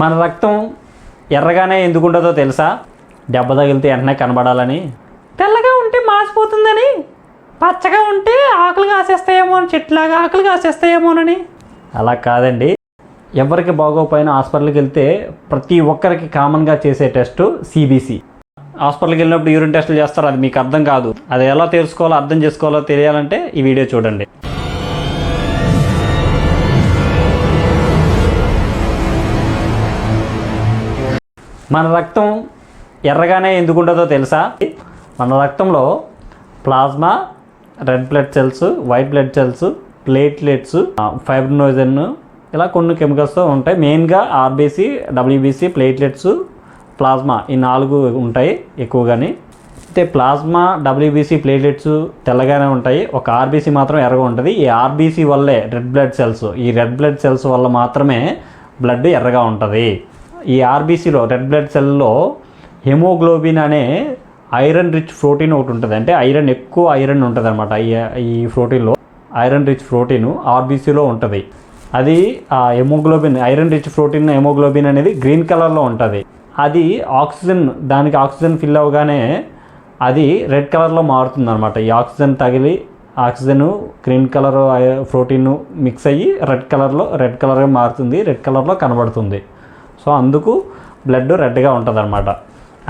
మన రక్తం ఎర్రగానే ఎందుకు ఉంటుందో తెలుసా? దెబ్బ తగిలితే వెంటనే కనబడాలని. తెల్లగా ఉంటే మాసిపోతుందని పచ్చగా ఉంటే ఆకులు కాసేస్తాయేమో అని చెట్లాగా ఆకులు కాసేస్తాయేమోనని అలా కాదండి. ఎవరికి బాగోపోయినా హాస్పిటల్కి వెళ్తే ప్రతి ఒక్కరికి కామన్గా చేసే టెస్ట్ సిబిసి. హాస్పిటల్కి వెళ్ళినప్పుడు యూరిన్ టెస్టులు చేస్తారు అది మీకు అర్థం కాదు. అది ఎలా తెలుసుకోవాలో అర్థం చేసుకోవాలో తెలియాలంటే ఈ వీడియో చూడండి. మన రక్తం ఎర్రగానే ఎందుకు ఉండదో తెలుసా? మన రక్తంలో plasma red blood cells white blood cells platelets fibrinogen ఇలా కొన్ని కెమికల్స్తో ఉంటాయి. మెయిన్గా ఆర్బీసీ డబ్ల్యూబీసీ ప్లేట్లెట్స్ ప్లాస్మా ఈ నాలుగు ఉంటాయి ఎక్కువగానే. అయితే ప్లాస్మా డబ్ల్యూబీసీ ప్లేట్లెట్స్ తెల్లగానే ఉంటాయి. ఒక ఆర్బీసీ మాత్రం ఎర్రగా ఉంటుంది. ఈ ఆర్బీసీ వల్లే రెడ్ బ్లడ్ సెల్స్ ఈ రెడ్ బ్లడ్ సెల్స్ వల్ల మాత్రమే బ్లడ్ ఎర్రగా ఉంటుంది. ఈ ఆర్బీసీలో రెడ్ బ్లడ్ సెల్లో హెమోగ్లోబిన్ అనే ఐరన్ రిచ్ ప్రోటీన్ ఒకటి ఉంటుంది. అంటే ఐరన్ ఎక్కువ ఐరన్ ఉంటుంది అనమాట ఈ ఈ ప్రోటీన్లో ఐరన్ రిచ్ ప్రోటీన్ ఆర్బీసీలో ఉంటుంది. అది ఆ haemoglobin iron rich protein haemoglobin అనేది గ్రీన్ కలర్లో ఉంటుంది. అది ఆక్సిజన్ దానికి ఆక్సిజన్ ఫిల్ అవ్వగానే అది రెడ్ కలర్లో మారుతుంది అనమాట ఈ ఆక్సిజన్ తగిలి oxygen green colour protein mix అయ్యి రెడ్ కలర్లో రెడ్ కలర్గా మారుతుంది రెడ్ కలర్లో కనబడుతుంది. సో అందుకు బ్లడ్ రెడ్గా ఉంటుంది అనమాట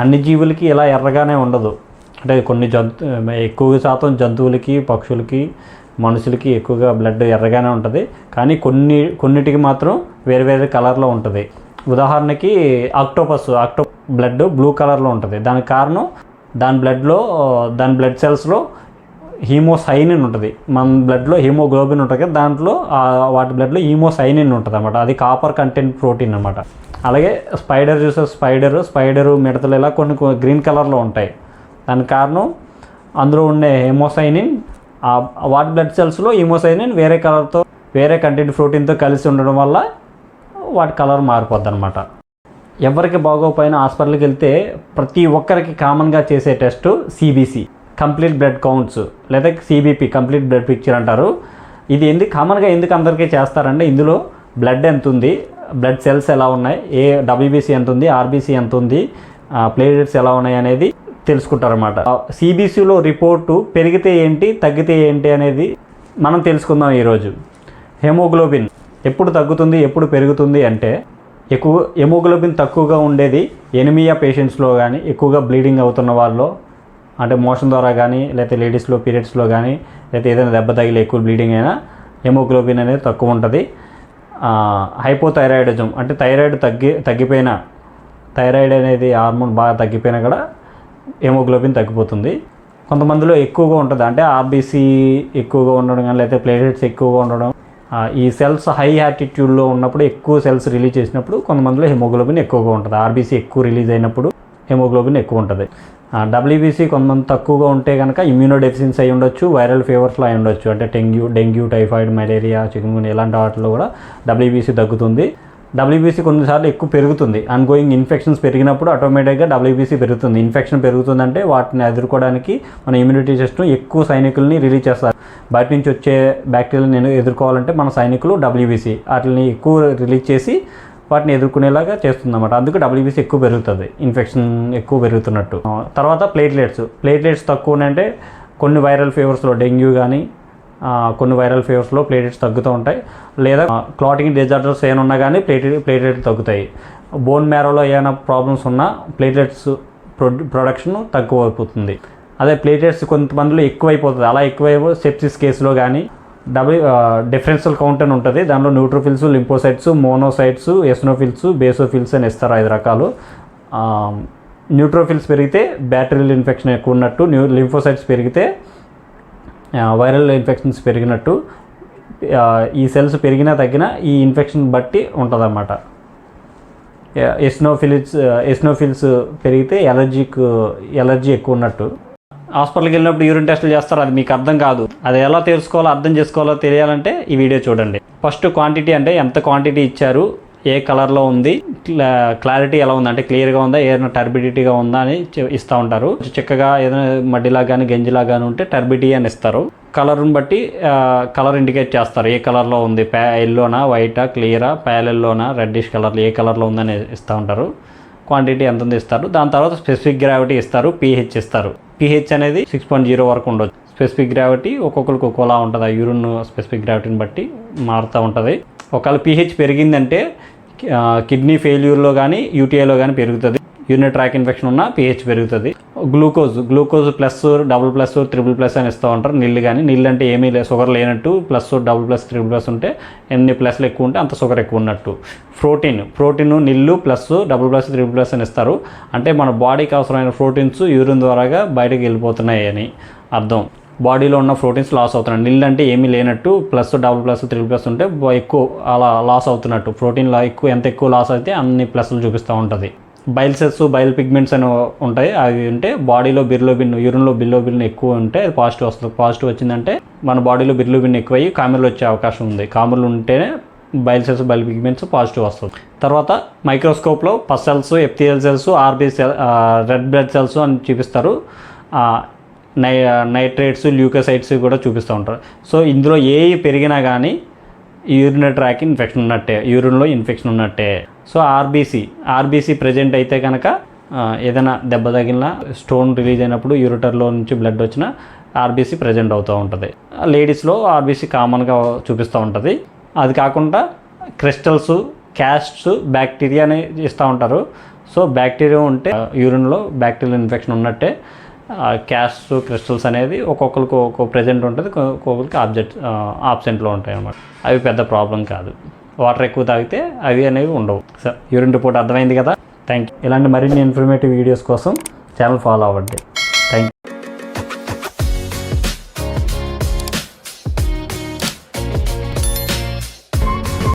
అన్ని జీవులకి ఇలా ఎర్రగానే ఉండదు. అంటే కొన్ని జంతు ఎక్కువ శాతం జంతువులకి పక్షులకి మనుషులకి ఎక్కువగా బ్లడ్ ఎర్రగానే ఉంటుంది. కానీ కొన్ని కొన్నిటికి మాత్రం వేరే వేరే కలర్లో ఉంటుంది. ఉదాహరణకి ఆక్టోపస్ ఆక్టో బ్లడ్ బ్లూ కలర్లో ఉంటుంది. దానికి కారణం దాని బ్లడ్లో దాని బ్లడ్ సెల్స్లో హీమోసైనిన్ ఉంటుంది. మన బ్లడ్లో హీమోగ్లోబిన్ ఉంటుంది కదా దాంట్లో వాటి బ్లడ్లో హీమోసైనిన్ ఉంటుంది అనమాట అది కాపర్ కంటెంట్ ప్రోటీన్ అనమాట అలాగే స్పైడర్ చూసే స్పైడర్ స్పైడరు మిడతలు ఇలా కొన్ని గ్రీన్ కలర్లో ఉంటాయి. దానికి కారణం అందులో ఉండే హెమోసైనిన్ వాటి బ్లడ్ సెల్స్లో హీమోసైనిన్ వేరే కలర్తో వేరే కంటెంట్ ప్రోటీన్తో కలిసి ఉండడం వల్ల వాటి కలర్ మారిపోద్ది అనమాట ఎవరికి బాగోపోయినా హాస్పిటల్కి వెళ్తే ప్రతి ఒక్కరికి కామన్గా చేసే test CBC. Complete blood counts లేదా సిబిపి కంప్లీట్ బ్లడ్ పిక్చర్ అంటారు. ఇది ఎందుకు కామన్గా ఎందుకు అందరికీ చేస్తారంటే ఇందులో బ్లడ్ ఎంత ఉంది బ్లడ్ సెల్స్ ఎలా ఉన్నాయి ఏ డబ్ల్యూబీసీ ఎంత ఉంది ఆర్బీసీ ఎంత ఉంది ప్లేటెట్స్ ఎలా ఉన్నాయి అనేది తెలుసుకుంటారన్నమాట. సిబిసిలో రిపోర్టు పెరిగితే ఏంటి తగ్గితే ఏంటి అనేది మనం తెలుసుకుందాం ఈరోజు. హెమోగ్లోబిన్ ఎప్పుడు తగ్గుతుంది ఎప్పుడు పెరుగుతుంది అంటే ఎక్కువ హెమోగ్లోబిన్ తక్కువగా ఉండేది ఎనిమియా పేషెంట్స్లో కానీ ఎక్కువగా బ్లీడింగ్ అవుతున్న వాళ్ళలో అంటే మోషన్ ద్వారా కానీ లేకపోతే లేడీస్లో పీరియడ్స్లో కానీ లేకపోతే ఏదైనా దెబ్బ తగిలి ఎక్కువ బ్లీడింగ్ అయినా హెమోగ్లోబిన్ అనేది తక్కువ ఉంటుంది. హైపోథైరాయిడిజం అంటే థైరాయిడ్ తగ్గి తగ్గిపోయిన థైరాయిడ్ అనేది హార్మోన్ బాగా తగ్గిపోయినా కూడా హెమోగ్లోబిన్ తగ్గిపోతుంది. కొంతమందిలో ఎక్కువగా ఉంటుంది. అంటే ఆర్బీసీ ఎక్కువగా ఉండడం కానీ లేకపోతే ప్లేటెట్స్ ఎక్కువగా ఉండడం ఈ సెల్స్ హై యాటిట్యూడ్లో ఉన్నప్పుడు ఎక్కువ సెల్స్ రిలీజ్ చేసినప్పుడు కొంతమందిలో హెమోగ్లోబిన్ ఎక్కువగా ఉంటుంది. ఆర్బీసీ ఎక్కువ రిలీజ్ అయినప్పుడు హెమోగ్లోబిన్ ఎక్కువ ఉంటుంది డబ్ల్యూబీసీ కొంతమంది తక్కువగా ఉంటే కనుక ఇమ్యూనోడెఫిషియన్సీ అయి ఉండొచ్చు వైరల్ ఫీవర్స్లో అయి ఉండొచ్చు. అంటే dengue dengue typhoid malaria chicken ఇలాంటి వాటిలో కూడా డబ్ల్యూబీసీ తగ్గుతుంది. డబ్ల్యూబీసీ కొన్నిసార్లు ఎక్కువ పెరుగుతుంది. అన్గోయింగ్ ఇన్ఫెక్షన్స్ పెరిగినప్పుడు ఆటోమేటిక్గా డబ్ల్యూబీసీ పెరుగుతుంది. ఇన్ఫెక్షన్ పెరుగుతుందంటే వాటిని ఎదుర్కోవడానికి మన ఇమ్యూనిటీ సిస్టమ్ ఎక్కువ సైనికుల్ని రిలీజ్ చేస్తారు. బయట నుంచి వచ్చే బ్యాక్టీరియాలను ఎదుర్కోవాలంటే మన సైనికులు డబ్ల్యూబీసీ వాటిని ఎక్కువ రిలీజ్ చేసి వాటిని ఎదుర్కొనేలాగా చేస్తుందన్నమాట. అందుకు డబ్ల్యూబీసీ ఎక్కువ పెరుగుతుంది. ఇన్ఫెక్షన్ ఎక్కువ పెరుగుతున్నట్టు. తర్వాత ప్లేట్లెట్స్ ప్లేట్లెట్స్ తక్కువ అంటే కొన్ని వైరల్ ఫీవర్స్లో డెంగ్యూ కానీ కొన్ని వైరల్ ఫీవర్స్లో ప్లేటెట్స్ తగ్గుతూ ఉంటాయి. లేదా క్లాటింగ్ డిజార్డర్స్ ఏమైనా ఉన్నా కానీ ప్లేట్ ప్లేటెట్ తగ్గుతాయి. బోన్ మ్యారోలో ఏమైనా ప్రాబ్లమ్స్ ఉన్నా ప్లేటెట్స్ ప్రొ ప్రొడక్షన్ తక్కువ అయిపోతుంది. అదే ప్లేటెట్స్ కొంతమందిలో ఎక్కువైపోతుంది. అలా ఎక్కువైపో సెప్సిస్ కేసులో కానీ డబ్ల్యూ డిఫరెన్షియల్ కౌంట్ అని ఉంటుంది. దానిలో neutrophils lymphocytes monocytes eosinophils basophils అని ఇస్తారు ఐదు రకాలు. Um, న్యూట్రోఫిల్స్ పెరిగితే బ్యాటరీల్ ఇన్ఫెక్షన్ ఎక్కువ ఉన్నట్టు న్యూ లింఫోసైట్స్ పెరిగితే uh, వైరల్ ఇన్ఫెక్షన్స్ పెరిగినట్టు uh, ఈ సెల్స్ పెరిగినా తగ్గినా ఈ ఇన్ఫెక్షన్ బట్టి ఉంటుందన్నమాట. ఎస్నోఫిలిస్ ఎస్నోఫిల్స్ పెరిగితే ఎలర్జీకు ఎలర్జీ uh, ఎక్కువ ఉన్నట్టు. హాస్పిటల్కి వెళ్ళినప్పుడు యూరిన్ టెస్టులు చేస్తారు అది మీకు అర్థం కాదు. అది ఎలా తెలుసుకోవాలో అర్థం చేసుకోవాలో తెలియాలంటే ఈ వీడియో చూడండి. ఫస్ట్ క్వాంటిటీ అంటే ఎంత క్వాంటిటీ ఇచ్చారు ఏ కలర్లో ఉంది క్లారిటీ ఎలా ఉంది అంటే క్లియర్గా ఉందా ఏదైనా టర్బిడిటీగా ఉందా అని ఇస్తూ ఉంటారు. చిక్కగా ఏదైనా మడ్డిలా కానీ గంజిలా కానీ ఉంటే టర్బిటీ అని ఇస్తారు. కలర్ని బట్టి కలర్ ఇండికేట్ చేస్తారు. ఏ కలర్లో ఉంది ప్యా ఎల్లోనా వైటా క్లియరా ప్యాలెల్లోనా రెడ్డిష్ కలర్లో ఏ కలర్లో ఉందని ఇస్తూ ఉంటారు. క్వాంటిటీ ఎంత ఉంది ఇస్తారు. దాని తర్వాత స్పెసిఫిక్ గ్రావిటీ ఇస్తారు పీహెచ్ ఇస్తారు. పీహెచ్ అనేది సిక్స్ పాయింట్ జీరో వరకు ఉండొచ్చు. స్పెసిఫిక్ గ్రావిటీ ఒక్కొక్కరికి ఒక్కోలా ఉంటుంది. ఆ యూరిన్ స్పెసిఫిక్ గ్రావిటీని బట్టి మారుతూ ఉంటుంది. ఒకవేళ పిహెచ్ పెరిగిందంటే కిడ్నీ ఫెయిల్యూర్లో కానీ యూటీఐలో కానీ పెరుగుతుంది. యూనిట్ ట్రాక్ ఇన్ఫెక్షన్ ఉన్న పీహెచ్ పెరుగుతుంది. Glucose glucose plus double plus triple plus అని ఇస్తూ ఉంటారు నీళ్ళు కానీ నీళ్ళు అంటే ఏమీ లేదు షుగర్ లేనట్టు plus double plus triple plus ఉంటే ఎన్ని ప్లస్లు ఎక్కువ ఉంటే అంత షుగర్ ఎక్కువ ఉన్నట్టు. ప్రోటీన్ ప్రోటీన్ నీళ్ళు plus double plus triple plus అని ఇస్తారు. అంటే మన బాడీకి అవసరమైన ప్రోటీన్స్ యూరిన్ ద్వారాగా బయటకు వెళ్ళిపోతున్నాయి అని అర్థం. బాడీలో ఉన్న ప్రోటీన్స్ లాస్ అవుతున్నాయి. నీళ్ళు అంటే ఏమీ లేనట్టు plus double plus triple plus ఉంటే ఎక్కువ అలా లాస్ అవుతున్నట్టు. ప్రోటీన్ లా ఎక్కువ ఎంత ఎక్కువ లాస్ అయితే అన్ని ప్లస్లు చూపిస్తూ ఉంటుంది. బైల్ సెల్స్ బైల్ పిగ్మెంట్స్ అని ఉంటాయి. అవి ఉంటే బాడీలో బిర్లోబిన్ యూరిన్లో బిర్లోబిన్ ఎక్కువ ఉంటే అది పాజిటివ్ వస్తుంది. పాజిటివ్ వచ్చిందంటే మన బాడీలో బిర్లోబిన్ ఎక్కువయ్యి కామెర్లు వచ్చే అవకాశం ఉంది. కామెర్లు ఉంటేనే bile cells bile pigments positive వస్తుంది. తర్వాత మైక్రోస్కోప్లో pus cells FTL cells RB cell red blood cells అని చూపిస్తారు. నై నైట్రేట్స్ ల్యూకోసైట్స్ కూడా చూపిస్తూ ఉంటారు. సో ఇందులో ఏ పెరిగినా కానీ యూరిన్ ట్రాక్ ఇన్ఫెక్షన్ ఉన్నట్టే. యూరిన్లో ఇన్ఫెక్షన్ ఉన్నట్టే. సో ఆర్బీసీ ఆర్బీసీ ప్రజెంట్ అయితే కనుక ఏదైనా దెబ్బ తగిలిన స్టోన్ రిలీజ్ అయినప్పుడు యూరిటర్లో నుంచి బ్లడ్ వచ్చిన ఆర్బీసీ ప్రజెంట్ అవుతూ ఉంటుంది. లేడీస్లో ఆర్బీసీ కామన్గా చూపిస్తూ ఉంటుంది. అది కాకుండా క్రిస్టల్స్ క్యాస్ట్స్ బ్యాక్టీరియా అని ఇస్తూ ఉంటారు. సో బ్యాక్టీరియా ఉంటే యూరిన్లో బ్యాక్టీరియల్ ఇన్ఫెక్షన్ ఉన్నట్టే క్యాస్ట్ క్రిస్టల్స్ అనేది ఒక్కొక్కరికి ఒక్కొక్క ప్రజెంట్ ఉంటుంది ఒక్కొక్కరికి ఆబ్జెక్ట్ ఆబ్సెంట్లో ఉంటాయి అన్నమాట అవి పెద్ద ప్రాబ్లం కాదు. వాటర్ ఎక్కువ తాగితే అవి అనేవి ఉండవు. సో యూరిన్ రిపోర్ట్ అర్థమైంది కదా? థ్యాంక్ యూ ఇలాంటి మరిన్ని ఇన్ఫర్మేటివ్ వీడియోస్ కోసం ఛానల్ ఫాలో అవ్వండి. Thank you